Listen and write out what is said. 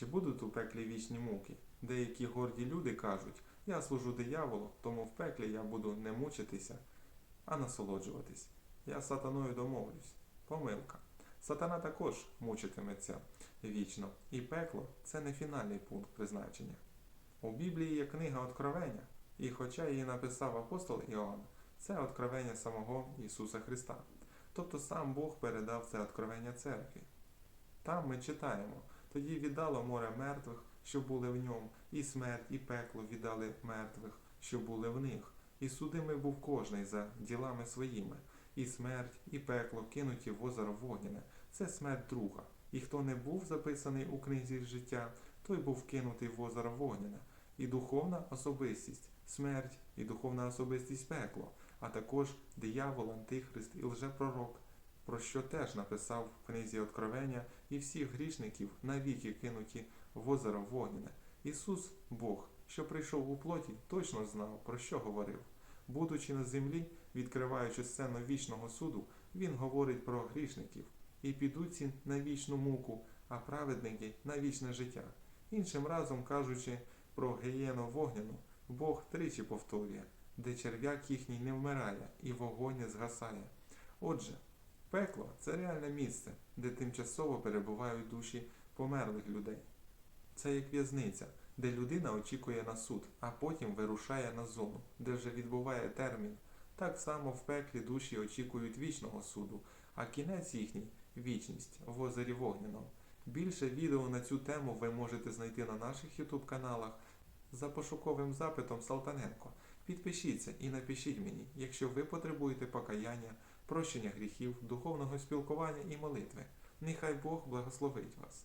Чи будуть у пеклі вічні муки? Деякі горді люди кажуть, я служу дияволу, тому в пеклі я буду не мучитися, а насолоджуватись. Я сатаною домовлюсь. Помилка. Сатана також мучитиметься вічно, і пекло це не фінальний пункт призначення. У Біблії є книга Откровення, і хоча її написав апостол Іоанн, це откровення самого Ісуса Христа. Тобто сам Бог передав це откровення церкві. Там ми читаємо, тоді віддало море мертвих, що були в ньому, і смерть, і пекло віддали мертвих, що були в них. І судимий був кожний за ділами своїми, і смерть, і пекло кинуті в озеро вогняне. Це смерть друга. І хто не був записаний у книзі життя, той був кинутий в озеро вогняне. І духовна особистість, смерть, і духовна особистість пекло, а також диявол, антихрист і лжепророк, про що теж написав в книзі Откровення, і всіх грішників навіки кинуті в озеро вогняне. Ісус, Бог, що прийшов у плоті, точно знав, про що говорив. Будучи на землі, відкриваючи сцену вічного суду, Він говорить про грішників, і підуть ці на вічну муку, а праведники на вічне життя. Іншим разом кажучи про гієну вогняну, Бог тричі повторює, де черв'як їхній не вмирає і вогонь не згасає. Отже, пекло це реальне місце, де тимчасово перебувають душі померлих людей. Це як в'язниця, де людина очікує на суд, а потім вирушає на зону, де вже відбуває термін. Так само в пеклі душі очікують вічного суду, а кінець їхній вічність в озері Вогняному. Більше відео на цю тему ви можете знайти на наших YouTube каналах за пошуковим запитом Салтаненко. Підпишіться і напишіть мені, якщо ви потребуєте покаяння, прощення гріхів, духовного спілкування і молитви. Нехай Бог благословить вас.